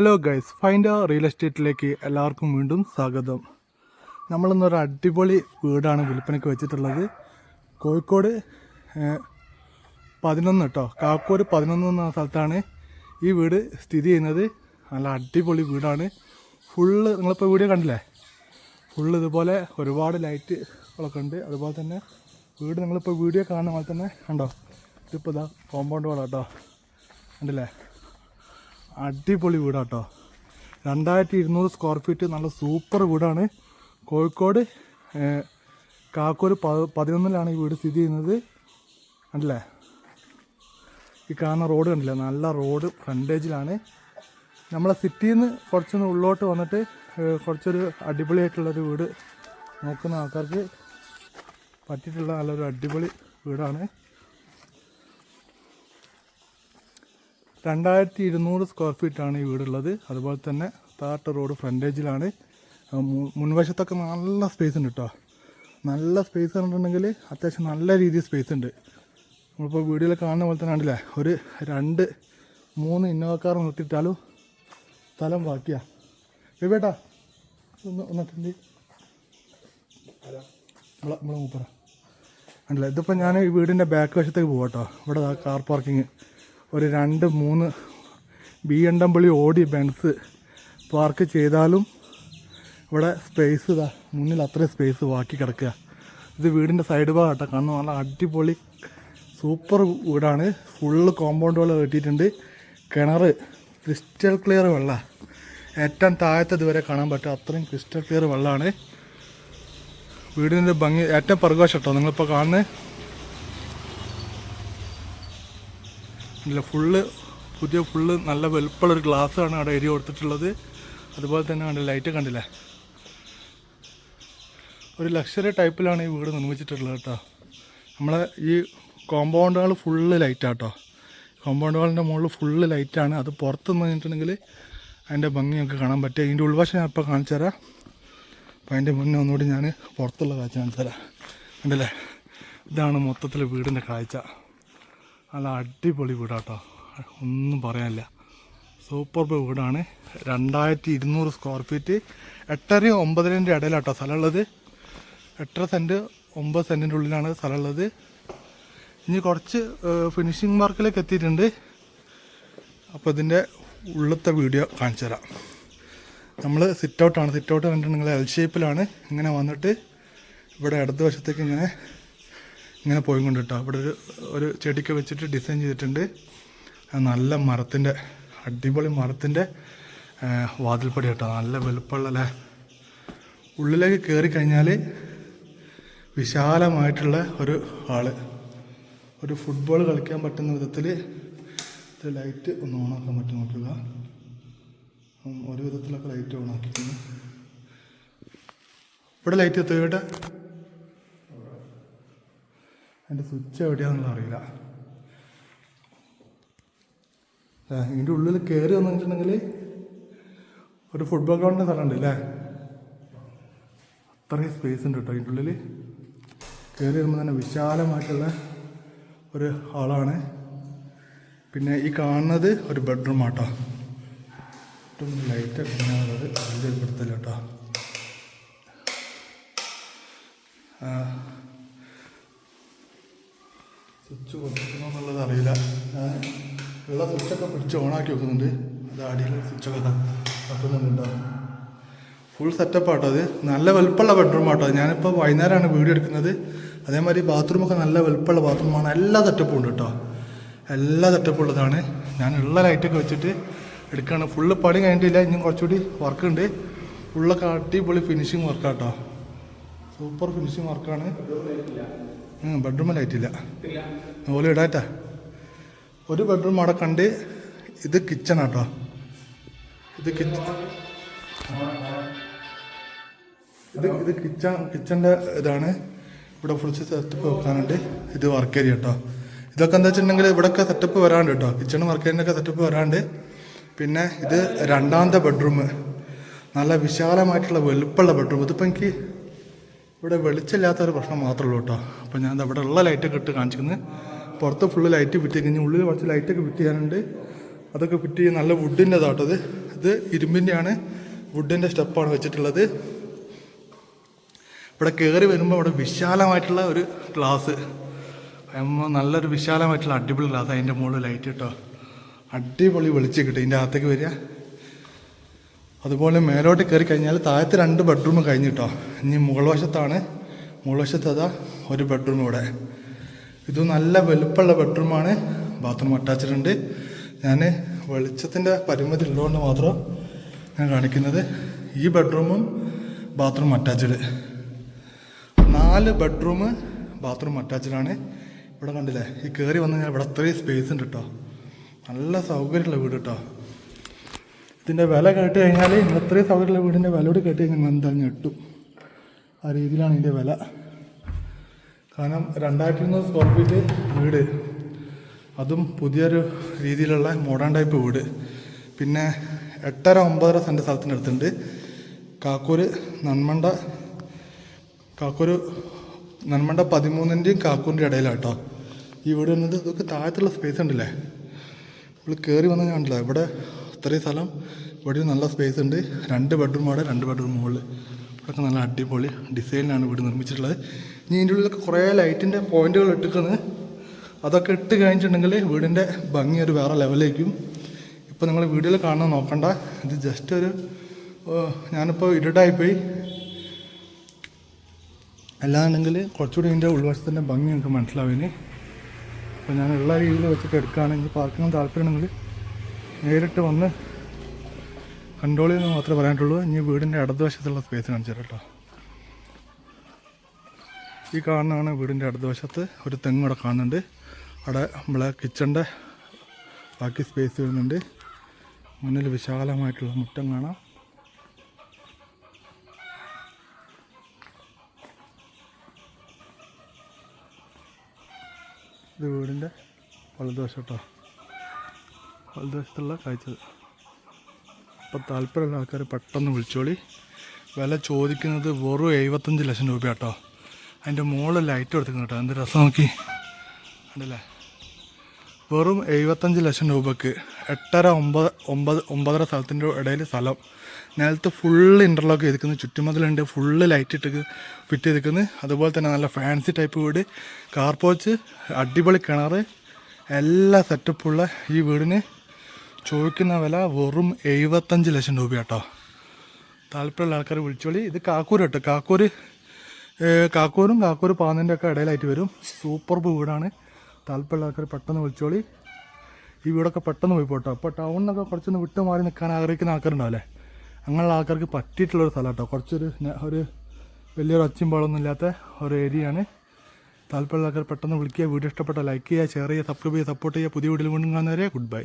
Hello guys find real എസ്റ്റേറ്റിലേക്ക് എല്ലാവർക്കും വീണ്ടും സ്വാഗതം. നമ്മളിന്നൊരു അടിപൊളി വീടാണ് വിൽപ്പനയ്ക്ക് വെച്ചിട്ടുള്ളത്. കോഴിക്കോട് പതിനൊന്ന് കേട്ടോ കാക്കൂർ പതിനൊന്ന് എന്ന സ്ഥലത്താണ് ഈ വീട് സ്ഥിതി ചെയ്യുന്നത്. നല്ല അടിപൊളി വീടാണ്. ഫുള്ള് നിങ്ങളിപ്പോൾ വീഡിയോ കണ്ടില്ലേ? ഫുള്ള് ഇതുപോലെ ഒരുപാട് ലൈറ്റ് ഒക്കെ ഉണ്ട്. അതുപോലെ തന്നെ വീട് നിങ്ങളിപ്പോൾ വീഡിയോ കാണുന്ന പോലെ തന്നെ കണ്ടോ? ഇതിപ്പോൾ ഇതാ കോമ്പൗണ്ട് പോലെ കേട്ടോ കണ്ടില്ലേ? അടിപൊളി വീടാട്ടോ. രണ്ടായിരത്തി ഇരുന്നൂറ് സ്ക്വയർ ഫീറ്റ് നല്ല സൂപ്പർ വീടാണ്. കോഴിക്കോട് കാക്കൂർ പതിനൊന്നിലാണ് ഈ വീട് സ്ഥിതി ചെയ്യുന്നത്. അല്ലേ ഈ കാണുന്ന റോഡ് കണ്ടില്ലേ? നല്ല റോഡ് ഫ്രണ്ടേജിലാണ് നമ്മളെ സിറ്റിയിൽ നിന്ന് കുറച്ചൊന്ന് ഉള്ളോട്ട് വന്നിട്ട് കുറച്ചൊരു അടിപൊളിയായിട്ടുള്ളൊരു വീട് നോക്കുന്ന ആൾക്കാർക്ക് പറ്റിയിട്ടുള്ള നല്ലൊരു അടിപൊളി വീടാണ്. രണ്ടായിരത്തി ഇരുന്നൂറ് സ്ക്വയർ ഫീറ്റാണ് ഈ വീടുള്ളത്. അതുപോലെ തന്നെ താട്ട് റോഡ് ഫ്രണ്ടേജിലാണ് മുൻവശത്തൊക്കെ നല്ല സ്പേസ് ഉണ്ട് കേട്ടോ നല്ല സ്പേസ് കണ്ടിട്ടുണ്ടെങ്കിൽ അത്യാവശ്യം നല്ല രീതിയിൽ സ്പേസ് ഉണ്ട്. നമ്മളിപ്പോൾ വീഡിയോയിൽ കാണുന്ന പോലെ തന്നെ ഉണ്ടല്ലേ ഒരു രണ്ട് മൂന്ന് ഇന്നോവക്കാർ കാർ നിർത്തിയിട്ടാലും സ്ഥലം ബാക്കിയാ. ബേബേട്ടാ ഒന്ന് ഒന്നിട്ടുണ്ട് നമ്മളെ മൂപ്പറ ഉണ്ടല്ലേ ഇതിപ്പോൾ ഞാൻ ഈ വീടിന്റെ ബാക്ക് വശത്തേക്ക് പോകാം കേട്ടോ ഇവിടെ കാർ പാർക്കിങ് ഒരു രണ്ട് മൂന്ന് B M W Audi Benz park ചെയ്താലും ഇവിടെ സ്പേസ് ഇതാ മുന്നിൽ അത്രയും സ്പേസ് ബാക്കി കിടക്കുക. ഇത് വീടിന്റെ സൈഡ് ഭാഗമാട്ടോ കാരണം നല്ല അടിപൊളി സൂപ്പർ വീടാണ്. ഫുള്ള് കോമ്പൗണ്ട് വെള്ളം കെട്ടിയിട്ടുണ്ട്. കിണർ ക്രിസ്റ്റൽ ക്ലിയർ വെള്ളമാണ് ഏറ്റവും താഴത്തെ ഇതുവരെ കാണാൻ പറ്റും. അത്രയും ക്രിസ്റ്റൽ ക്ലിയർ വെള്ളമാണ് വീടിന്റെ ഭംഗി ഏറ്റവും പ്രകാശം കേട്ടോ. നിങ്ങളിപ്പോൾ കാണുന്നത് ഇല്ല ഫുള്ള് പുതിയ ഫുള്ള് നല്ല വലുപ്പമുള്ളൊരു ഗ്ലാസ്സാണ് അവിടെ എരി കൊടുത്തിട്ടുള്ളത്. അതുപോലെ തന്നെ കണ്ടില്ല ലൈറ്റ് കണ്ടില്ലേ? ഒരു ലക്ഷറി ടൈപ്പിലാണ് ഈ വീട് നിർമ്മിച്ചിട്ടുള്ളത് കേട്ടോ. നമ്മളെ ഈ കോമ്പൗണ്ടുകൾ ഫുള്ള് ലൈറ്റാട്ടോ കോമ്പൗണ്ട് ഹാളിന്റെ മുകളിൽ ഫുള്ള് ലൈറ്റാണ് അത് പുറത്ത് നിന്നിട്ടുണ്ടെങ്കിൽ അതിന്റെ ഭംഗിയൊക്കെ കാണാൻ പറ്റും. ഇതിന്റെ ഉൾവശം ഞാൻ ഇപ്പോൾ കാണിച്ചു തരാം. അപ്പോൾ അതിന്റെ മുന്നേ ഒന്നുകൂടി ഞാൻ പുറത്തുള്ള കാഴ്ച കാണിച്ചു തരാം. കണ്ടില്ലേ? ഇതാണ് മൊത്തത്തിൽ വീടിന്റെ കാഴ്ച. നല്ല അടിപൊളി വീടാട്ടോ. ഒന്നും പറയാനില്ല. സൂപ്പർ വീടാണ്. രണ്ടായിരത്തി ഇരുന്നൂറ് സ്ക്വയർ ഫീറ്റ് എട്ടരയും ഒമ്പതരന്റെ ഇടയിലാട്ടോ സ്ഥലമുള്ളത്. എട്ടര സെന്റ് ഒമ്പത് സെന്റിന്റെ ഉള്ളിലാണ് സ്ഥലമുള്ളത്. ഇനി കുറച്ച് ഫിനിഷിംഗ് വർക്കിലേക്ക് എത്തിയിട്ടുണ്ട്. അപ്പോൾ ഇതിന്റെ ഉള്ളത്തെ വീഡിയോ കാണിച്ചു തരാം. നമ്മൾ സിറ്റ് ഔട്ടാണ് സിറ്റ് ഔട്ട് കണ്ടിട്ടുണ്ടെങ്കിൽ എൽ ഷേപ്പിലാണ് ഇങ്ങനെ വന്നിട്ട് ഇവിടെ ഇടത് വശത്തേക്ക് ഇങ്ങനെ ഇങ്ങനെ പോയി കൊണ്ട് കേട്ടോ ഇവിടെ ഒരു ഒരു ചെടിക്ക് വെച്ചിട്ട് ഡിസൈൻ ചെയ്തിട്ടുണ്ട്. നല്ല മരത്തിന്റെ അടിപൊളി മരത്തിന്റെ വാതിൽപ്പടി കേട്ടോ നല്ല വലുപ്പമുള്ള അല്ലേ? ഉള്ളിലേക്ക് കയറി കഴിഞ്ഞാൽ വിശാലമായിട്ടുള്ള ഒരു ഹാൾ. ഒരു ഫുട്ബോൾ കളിക്കാൻ പറ്റുന്ന വിധത്തിൽ ലൈറ്റ് ഒന്ന് ഓണാക്കാൻ പറ്റും നോക്കുക. ഒരു വിധത്തിലൊക്കെ ലൈറ്റ് ഓണാക്കിയിട്ടുണ്ട് ഇവിടെ ലൈറ്റ് എത്തുക കേട്ടെ അതിന്റെ സ്വിച്ച് എവിടെയാണെന്നുള്ള അറിയില്ല. ഇതിന്റെ ഉള്ളിൽ കയറി വന്നിട്ടുണ്ടെങ്കിൽ ഒരു ഫുട്ബോൾ ഗ്രൗണ്ടിന്റെ സ്ഥലമുണ്ട് അല്ലേ അത്രയും സ്പേസ് ഉണ്ട് കേട്ടോ. ഇതിന്റെ ഉള്ളിൽ കയറി വരുമ്പോൾ തന്നെ വിശാലമായിട്ടുള്ള ഒരു ഹാളാണ് പിന്നെ ഈ കാണുന്നത് ഒരു ബെഡ്റൂം ആട്ടോ. ഏറ്റവും ലൈറ്റ് ഉള്ളത് വലിയ പെടുത്തല്ല കേട്ടോ. സ്വിച്ച് കൊടുക്കണോ എന്നുള്ളത് അറിയില്ല. ഞാൻ ഉള്ള സ്വിച്ചൊക്കെ പിടിച്ച് ഓണാക്കി വെക്കുന്നുണ്ട്. അത് അടിയിൽ സ്വിച്ചൊക്കെ കേട്ടോ ഫുൾ സെറ്റപ്പ് ആട്ടോ അത്. നല്ല വലുപ്പമുള്ള ബെഡ്റൂം ആട്ടോ ഞാനിപ്പോൾ വൈകുന്നേരമാണ് വീഡിയോ എടുക്കുന്നത്. അതേമാതിരി ബാത്റൂമൊക്കെ നല്ല വലുപ്പമുള്ള ബാത്റൂമാണ് എല്ലാ സെറ്റപ്പും ഉണ്ട് കേട്ടോ. എല്ലാ സെറ്റപ്പും ഉള്ളതാണ്. ഞാൻ ഉള്ള ലൈറ്റൊക്കെ വെച്ചിട്ട് എടുക്കുകയാണ്. ഫുള്ള് പണി കഴിഞ്ഞിട്ടില്ല. ഇനിയും കുറച്ചുകൂടി വർക്ക് ഉണ്ട്. ഫുള്ളൊക്കെ അടിപൊളി ഫിനിഷിങ് വർക്കാട്ടോ സൂപ്പർ ഫിനിഷിങ് വർക്കാണ് ബെഡ്റൂമിൽ ലൈറ്റില്ല ഓല ഇടാറ്റാ ഒരു ബെഡ്റൂം അവിടെ കണ്ട് ഇത് കിച്ചണാട്ടോ ഇത് കിച്ചൺ ഇത് ഇത് കിച്ചൺ കിച്ചന്റെ ഇതാണ്. ഇവിടെ ഫുൾ സെറ്റപ്പ് വെക്കാനുണ്ട്. ഇത് വർക്ക് ഏരിയ കേട്ടോ ഇതൊക്കെ എന്താ വെച്ചിട്ടുണ്ടെങ്കിൽ ഇവിടെയൊക്കെ സെറ്റപ്പ് വരാണ്ട് കേട്ടോ കിച്ചൺ വർക്ക് ഏരിയന്റെ സെറ്റപ്പ് വരാണ്ട് പിന്നെ ഇത് രണ്ടാമത്തെ ബെഡ്റൂം നല്ല വിശാലമായിട്ടുള്ള വെളുപ്പുള്ള ബെഡ്റൂം ഇതിപ്പോൾ എനിക്ക് ഇവിടെ വെളിച്ചമില്ലാത്ത ഒരു പ്രശ്നം മാത്രമേ കേട്ടോ. അപ്പോൾ ഞാൻ ഇവിടെ ഉള്ള ലൈറ്റൊക്കെ ഇട്ട് കാണിച്ചിരുന്നു പുറത്ത് ഫുള്ള് ലൈറ്റ് ഫിറ്റ് കഴിഞ്ഞ് ഉള്ളിൽ കുറച്ച് ലൈറ്റൊക്കെ ഫിറ്റ് ചെയ്യാനുണ്ട്. അതൊക്കെ ഫിറ്റ് ചെയ്ത് നല്ല വുഡിന്റെ ഇതാട്ടത് ഇത്. ഇരുമ്പിന്റെയാണ് വുഡിന്റെ സ്റ്റെപ്പാണ് വെച്ചിട്ടുള്ളത്. ഇവിടെ കയറി വരുമ്പോൾ ഇവിടെ വിശാലമായിട്ടുള്ള ഒരു ഗ്ലാസ് നല്ലൊരു വിശാലമായിട്ടുള്ള അടിപൊളി ഗ്ലാസ് അതിന്റെ മുകളിൽ ലൈറ്റ് കേട്ടോ. അടിപൊളി വെളിച്ചം കിട്ടും. ഇതിന്റെ അകത്തേക്ക് വരിക. അതുപോലെ മേലോട്ട് കയറി കഴിഞ്ഞാൽ താഴത്തെ രണ്ട് ബെഡ്റൂം കഴിഞ്ഞിട്ടോ. ഇനി മുകൾ വശത്താണ്. മുകൾ ഒരു ബെഡ്റൂം ഇവിടെ. ഇത് നല്ല വലുപ്പമുള്ള ബെഡ്റൂമാണ് ബാത്റൂം അറ്റാച്ച്ഡ് ഉണ്ട്. ഞാൻ വെളിച്ചത്തിന്റെ പരിമിതി ഉള്ളതുകൊണ്ട് മാത്രം ഞാൻ കാണിക്കുന്നത്. ഈ ബെഡ്റൂമും ബാത്റൂം അറ്റാച്ച്ഡ് നാല് ബെഡ്റൂം ബാത്റൂം അറ്റാച്ച്ഡ് ആണ്. ഇവിടെ കണ്ടില്ലേ? ഈ കയറി വന്നു കഴിഞ്ഞാൽ ഇവിടെ അത്രയും സ്പേസ് ഉണ്ട് കേട്ടോ നല്ല സൗകര്യമുള്ള വീട് കേട്ടോ ഇതിന്റെ വില കേട്ട് കഴിഞ്ഞാൽ ഇത്രയും സൗകര്യമുള്ള വീടിന്റെ വില കൂടി കേട്ട് കഴിഞ്ഞാൽ എന്തായാലും ഞെട്ടും. ആ രീതിയിലാണ് ഇതിന്റെ വില. കാരണം രണ്ടായിരത്തി ഇരുന്നൂറ് സ്ക്വയർ ഫീറ്റ് വീട്. അതും പുതിയൊരു രീതിയിലുള്ള മോഡേൺ ടൈപ്പ് വീട്. പിന്നെ എട്ടര ഒമ്പതര സെന്റ് സ്ഥലത്തിന്റെ അടുത്തുണ്ട്. കാക്കൂര് നന്മണ്ട കാക്കൂര് നന്മണ്ട പതിമൂന്നിന്റെയും കാക്കൂരിന്റെ ഇടയിലാണ് കേട്ടോ ഈ വീട് വന്നത് ഇതൊക്കെ താഴത്തുള്ള സ്പേസ് ഉണ്ടല്ലേ? നമ്മൾ കയറി വന്ന് കണ്ടില്ല? ഇവിടെ ഇത്രയും സ്ഥലം ഇവിടെ നല്ല സ്പേസ് ഉണ്ട്. രണ്ട് ബെഡ്റൂം അവിടെ രണ്ട് ബെഡ്റൂം മുകളിൽ. ഇവിടെയൊക്കെ നല്ല അടിപൊളി ഡിസൈനിലാണ് വീട് നിർമ്മിച്ചിട്ടുള്ളത്. ഇനി ഇതിന്റെ ഉള്ളിലൊക്കെ കുറേ ലൈറ്റിന്റെ പോയിന്റുകൾ ഇട്ടിക്കുന്നത് അതൊക്കെ ഇട്ട് കഴിഞ്ഞിട്ടുണ്ടെങ്കിൽ വീടിന്റെ ഭംഗി ഒരു വേറെ ലെവലിലേക്കും ഇപ്പോൾ നിങ്ങൾ വീഡിയോയിൽ കാണാൻ നോക്കണ്ട. ഇത് ജസ്റ്റ് ഒരു ഞാനിപ്പോൾ ഇരുട്ടായിപ്പോയി അല്ലാന്നുണ്ടെങ്കിൽ കുറച്ചുകൂടി ഇതിന്റെ ഉൾവശത്തിന്റെ ഭംഗി നിങ്ങൾക്ക് മനസ്സിലാവിന് അപ്പോൾ ഞാൻ ഉള്ള രീതിയിൽ വെച്ചിട്ട് എടുക്കുകയാണെങ്കിൽ പാർക്കിങ്ങും താല്പര്യമുണ്ടെങ്കിൽ നേരിട്ട് വന്ന് കൺട്രോൾ ചെയ്യുന്ന മാത്രമേ പറയാനുള്ളൂ. ഇനി വീടിന്റെ ഇടതുവശത്തുള്ള സ്പേസ് കാണിച്ചു കേട്ടോ. ഈ കാണുന്നതാണ് വീടിന്റെ ഇടതുവശത്ത് ഒരു തെങ്ങ് അവിടെ കാണുന്നുണ്ട്. അവിടെ നമ്മളെ കിച്ചന്റെ ബാക്കി സ്പേസ് വരുന്നുണ്ട്. മുന്നിൽ വിശാലമായിട്ടുള്ള മുറ്റം കാണാം. ഇത് വീടിന്റെ വലതുവശം കേട്ടോ. വലതുവശത്തുള്ള കാഴ്ച അപ്പോൾ താല്പര്യമുള്ള ആൾക്കാർ പെട്ടെന്ന് വിളിച്ചോളി. വില ചോദിക്കുന്നത് വെറും എഴുപത്തഞ്ച് ലക്ഷം രൂപ കേട്ടോ അതിന്റെ മുകളിൽ ലൈറ്റ് കൊടുത്തിരുന്നു കേട്ടോ. എന്ത് രസം നോക്കി. ഉണ്ടല്ലേ വെറും എഴുപത്തഞ്ച് ലക്ഷം രൂപക്ക് എട്ടര ഒമ്പത് ഒമ്പത് ഒമ്പതര സ്ഥലത്തിന്റെ ഇടയിൽ സ്ഥലം. നിലത്ത് ഫുള്ള് ഇന്റർലോക്ക് ചെയ്തിരിക്കുന്നു. ചുറ്റുമതിലുണ്ട് ഫുള്ള് ലൈറ്റ് ഇട്ട് ഫിറ്റ് ചെയ്തിരിക്കുന്നു. അതുപോലെ തന്നെ നല്ല ഫാൻസി ടൈപ്പ് വീട്. കാർ പോച്ച് അടിപൊളി കിണർ എല്ലാ സെറ്റപ്പുള്ള ഈ വീടിന് ചോദിക്കുന്ന വില വെറും എഴുപത്തഞ്ച് ലക്ഷം രൂപ കേട്ടോ താല്പര്യമുള്ള ആൾക്കാർ വിളിച്ചോളി ഇത് കാക്കൂർ കേട്ടോ. കാക്കൂർ കാക്കൂരും കാക്കൂർ പാന്നിന്റെ ഒക്കെ ഇടയിലായിട്ട് വരും. സൂപ്പർ വീടാണ്. താല്പര്യമുള്ള ആൾക്കാർ പെട്ടെന്ന് വിളിച്ചോളി ഈ വീടൊക്കെ പെട്ടെന്ന് പോയി പോട്ടോ. അപ്പോൾ ടൗണിനൊക്കെ കുറച്ചൊന്ന് വിട്ടു മാറി നിൽക്കാൻ ആഗ്രഹിക്കുന്ന ആൾക്കാരുണ്ടാവില്ലേ അങ്ങനെയുള്ള ആൾക്കാർക്ക് പറ്റിയിട്ടുള്ളൊരു സ്ഥലം കേട്ടോ. കുറച്ചൊരു ഒരു വലിയൊരു ഒച്ചയും ഇല്ലാത്ത ഒരു ഏരിയയാണ് താല്പര്യമുള്ള ആൾക്കാർ പെട്ടെന്ന് വിളിക്കുക. വീഡിയോ ഇഷ്ടപ്പെട്ട ലൈക്ക് ചെയ്യുക ഷെയർ ചെയ്യുക സബ്സ്ക്രൈബ് ചെയ്യുക സപ്പോർട്ട് ചെയ്യുക. പുതിയ വീഡിയോയിൽ വീണ്ടും കാണുന്നവരെ ഗുഡ് ബൈ